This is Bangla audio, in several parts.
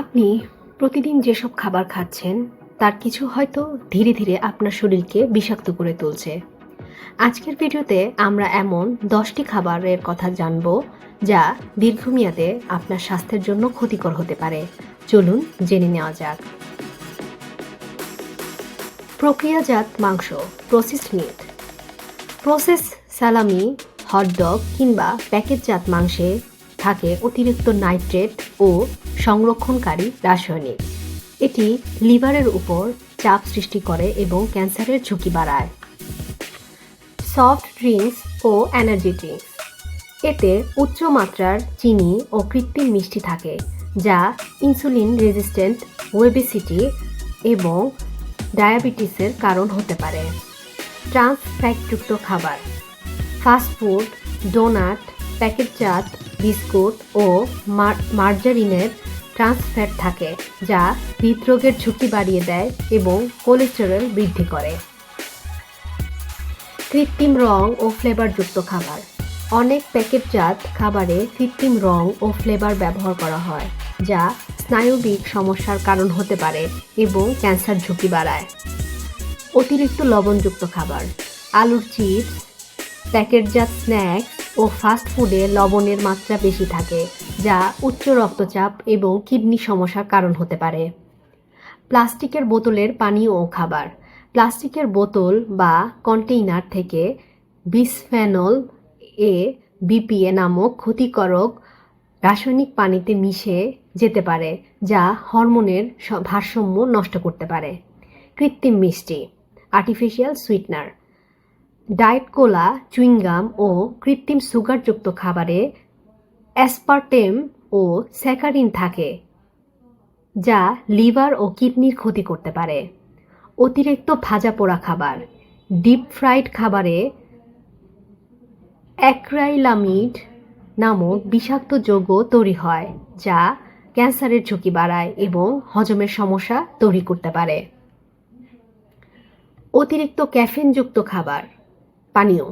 আপনি প্রতিদিন যেসব খাবার খাচ্ছেন, তার কিছু হয়তো ধীরে ধীরে আপনার শরীরকে বিষাক্ত করে তুলছে। আজকের ভিডিওতে আমরা এমন দশটি খাবারের কথা জানব যা দীর্ঘমেয়াদে আপনার স্বাস্থ্যের জন্য ক্ষতিকর হতে পারে। চলুন জেনে নেওয়া যাক। প্রক্রিয়াজাত মাংস processed meat process salami hotdog কিংবা প্যাকেটজাত মাংসে থাকে অতিরিক্ত নাইট্রেট ও সংরক্ষণকারী রাসায়নিক। এটি লিভারের উপর চাপ সৃষ্টি করে এবং ক্যান্সারের ঝুঁকি বাড়ায়। সফট ড্রিঙ্কস ও এনার্জি ড্রিঙ্কস। এতে উচ্চ মাত্রার চিনি ও কৃত্রিম মিষ্টি থাকে, যা ইনসুলিন রেজিস্ট্যান্ট, ওয়েবিসিটি এবং ডায়াবেটিসের কারণ হতে পারে। ট্রান্স ফ্যাটযুক্ত খাবার ফাস্টফুড ডোনাট প্যাকেটজাত বিস্কুট ও মার- মার্জারিনের ট্রান্স ফ্যাট থাকে, যা হৃদরোগের ঝুঁকি বাড়িয়ে দেয় এবং কোলেস্টেরল বৃদ্ধি করে। কৃত্রিম রং ও ফ্লেভারযুক্ত খাবার। অনেক প্যাকেটজাত খাবারে কৃত্রিম রং ও ফ্লেভার ব্যবহার করা হয়, যা স্নায়ুবিক সমস্যার কারণ হতে পারে এবং ক্যান্সার ঝুঁকি বাড়ায়। অতিরিক্ত লবণযুক্ত খাবার, আলুর চিপস, প্যাকেটজাত স্ন্যাক্স ও ফাস্ট ফুডে লবণের মাত্রা বেশি থাকে যা উচ্চ রক্তচাপ এবং কিডনি সমস্যার কারণ হতে পারে। প্লাস্টিকের বোতলের পানীয় ও খাবার। প্লাস্টিকের বোতল বা কন্টেইনার থেকে বিসফেনল এ বিপিএ নামক ক্ষতিকারক রাসায়নিক পানিতে মিশে যেতে পারে, যা হরমোনের ভারসাম্য নষ্ট করতে পারে। কৃত্রিম মিষ্টি artificial sweetener diet cola, chewing gum ও কৃত্রিম সুগারযুক্ত খাবারে অ্যাসপারটেম ও স্যাকারিন থাকে, যা লিভার ও কিডনির ক্ষতি করতে পারে। অতিরিক্ত ভাজা পোড়া খাবার, ডিপ ফ্রাইড খাবারে অ্যাক্রাইলামিড নামক বিষাক্ত যৌগ তৈরি হয়, যা ক্যান্সারের ঝুঁকি বাড়ায় এবং হজমের সমস্যা তৈরি করতে পারে। অতিরিক্ত ক্যাফেনযুক্ত খাবার, পানীয়।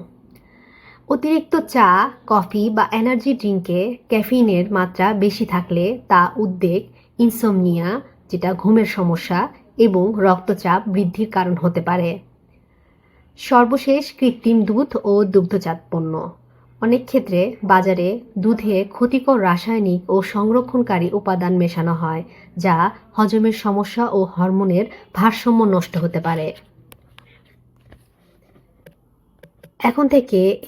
অতিরিক্ত চা, কফি বা এনার্জি ড্রিঙ্কে ক্যাফিনের মাত্রা বেশি থাকলে তা উদ্বেগ, ইনসোমনিয়া, যেটা ঘুমের সমস্যা, এবং রক্তচাপ বৃদ্ধির কারণ হতে পারে। সর্বশেষ কৃত্রিম দুধ ও দুগ্ধজাত পণ্য। অনেক ক্ষেত্রে বাজারে দুধে ক্ষতিকর রাসায়নিক ও সংরক্ষণকারী উপাদান মেশানো হয়, যা হজমের সমস্যা ও হরমোনের ভারসাম্য নষ্ট হতে পারে। এখন থেকে